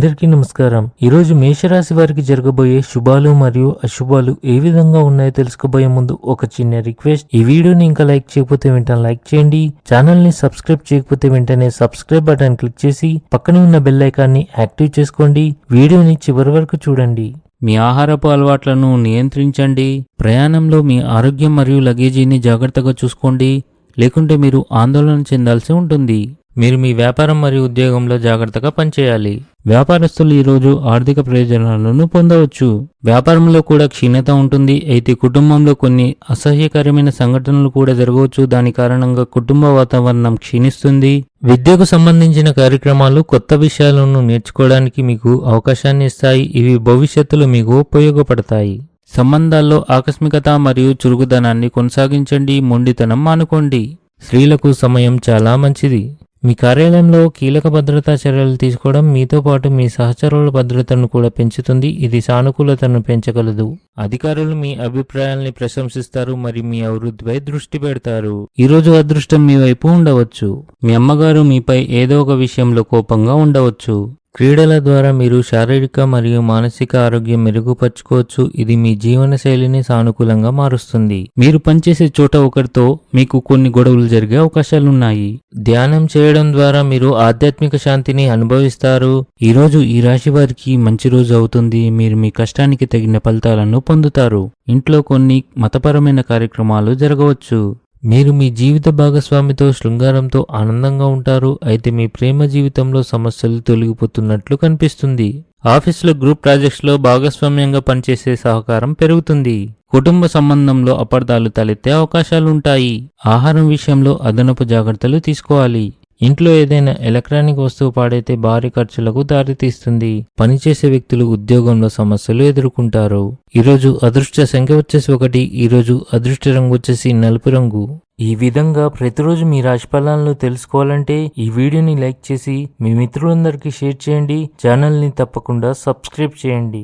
అందరికీ నమస్కారం. ఈరోజు మేషరాశి వారికి జరగబోయే శుభాలు మరియు అశుభాలు ఏ విధంగా ఉన్నాయో తెలుసుకోబోయే ముందు ఒక చిన్న రిక్వెస్ట్. ఈ వీడియోని ఇంకా లైక్ చేయకపోతే వెంటనే లైక్ చేయండి. ఛానల్ని సబ్స్క్రైబ్ చేయకపోతే వెంటనే సబ్స్క్రైబ్ బటన్ క్లిక్ చేసి పక్కనే ఉన్న బెల్ ఐకాన్ని యాక్టివ్ చేసుకోండి. వీడియోని చివరి వరకు చూడండి. మీ ఆహారపు అలవాట్లను నియంత్రించండి. ప్రయాణంలో మీ ఆరోగ్యం మరియు లగేజీని జాగ్రత్తగా చూసుకోండి. లేకుంటే మీరు ఆందోళన చెందాల్సి ఉంటుంది. మీరు మీ వ్యాపారం మరియు ఉద్యోగంలో జాగ్రత్తగా పనిచేయాలి. వ్యాపారస్తులు ఈరోజు ఆర్థిక ప్రయోజనాలను పొందవచ్చు. వ్యాపారంలో కూడా క్షీణత ఉంటుంది. అయితే కుటుంబంలో కొన్ని అసహ్యకరమైన సంఘటనలు కూడా జరగవచ్చు. దాని కారణంగా కుటుంబ వాతావరణం క్షీణిస్తుంది. విద్యకు సంబంధించిన కార్యక్రమాలు కొత్త విషయాలను నేర్చుకోవడానికి మీకు అవకాశాన్ని ఇస్తాయి. ఇవి భవిష్యత్తులో మీకు ఉపయోగపడతాయి. సంబంధాల్లో ఆకస్మికత మరియు చురుకుదనాన్ని కొనసాగించండి. మొండితనం మానుకోండి. స్త్రీలకు సమయం చాలా మంచిది. మీ కార్యాలయంలో కీలక భద్రతా చర్యలు తీసుకోవడం మీతో పాటు మీ సహచరుల భద్రతను కూడా పెంచుతుంది. ఇది సానుకూలతను పెంచగలదు. అధికారులు మీ అభిప్రాయాల్ని ప్రశంసిస్తారు మరియు మీ అభివృద్ధిపై దృష్టి పెడతారు. ఈరోజు అదృష్టం మీ వైపు ఉండవచ్చు. మీ అమ్మగారు మీపై ఏదో ఒక విషయంలో కోపంగా ఉండవచ్చు. క్రీడల ద్వారా మీరు శారీరక మరియు మానసిక ఆరోగ్యం మెరుగుపరుచుకోవచ్చు. ఇది మీ జీవన శైలిని సానుకూలంగా మారుస్తుంది. మీరు పనిచేసే చోట ఒకరితో మీకు కొన్ని గొడవలు జరిగే అవకాశాలున్నాయి. ధ్యానం చేయడం ద్వారా మీరు ఆధ్యాత్మిక శాంతిని అనుభవిస్తారు. ఈరోజు ఈ రాశి వారికి మంచి రోజు అవుతుంది. మీరు మీ కష్టానికి తగిన ఫలితాలను పొందుతారు. ఇంట్లో కొన్ని మతపరమైన కార్యక్రమాలు జరగవచ్చు. మీరు మీ జీవిత భాగస్వామితో శృంగారంతో ఆనందంగా ఉంటారు. అయితే మీ ప్రేమ జీవితంలో సమస్యలు తొలగిపోతున్నట్లు కనిపిస్తుంది. ఆఫీసులో గ్రూప్ ప్రాజెక్ట్స్లో భాగస్వామ్యంగా పనిచేసే సహకారం పెరుగుతుంది. కుటుంబ సంబంధంలో అపార్థాలు తలెత్తే అవకాశాలుంటాయి. ఆహారం విషయంలో అదనపు జాగ్రత్తలు తీసుకోవాలి. ఇంట్లో ఏదైనా ఎలక్ట్రానిక్ వస్తువు పాడైతే భారీ ఖర్చులకు దారితీస్తుంది. పనిచేసే వ్యక్తులు ఉద్యోగంలో సమస్యలు ఎదుర్కొంటారు. ఈరోజు అదృష్ట సంఖ్య వచ్చేసి ఒకటి ఈరోజు అదృష్ట రంగు వచ్చేసి నలుపు రంగు. ఈ విధంగా ప్రతిరోజు మీ రాశి ఫలాలను తెలుసుకోవాలంటే ఈ వీడియోని లైక్ చేసి మీ మిత్రులందరికీ షేర్ చేయండి. ఛానల్ని తప్పకుండా సబ్స్క్రైబ్ చేయండి.